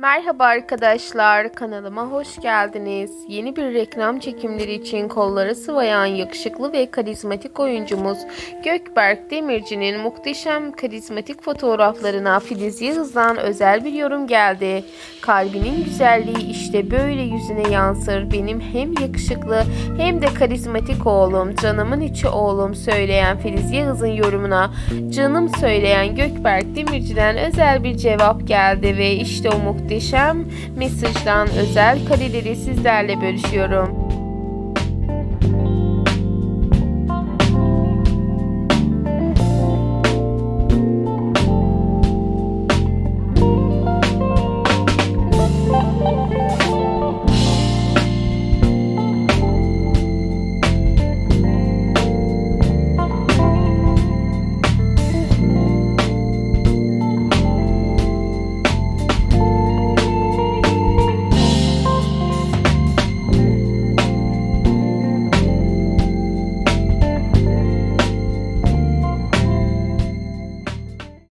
Merhaba arkadaşlar, kanalıma hoş geldiniz. Yeni bir reklam çekimleri için kolları sıvayan yakışıklı ve karizmatik oyuncumuz Gökberk Demirci'nin muhteşem karizmatik fotoğraflarına Filiz Yağız'dan özel bir yorum geldi. Kalbinin güzelliği işte böyle yüzüne yansır. Benim hem yakışıklı hem de karizmatik oğlum, canımın içi oğlum söyleyen Filiz Yağız'ın yorumuna canım söyleyen Gökberk Demirci'den özel bir cevap geldi ve işte o muhteşem mesajdan özel kareleri sizlerle bölüşüyorum.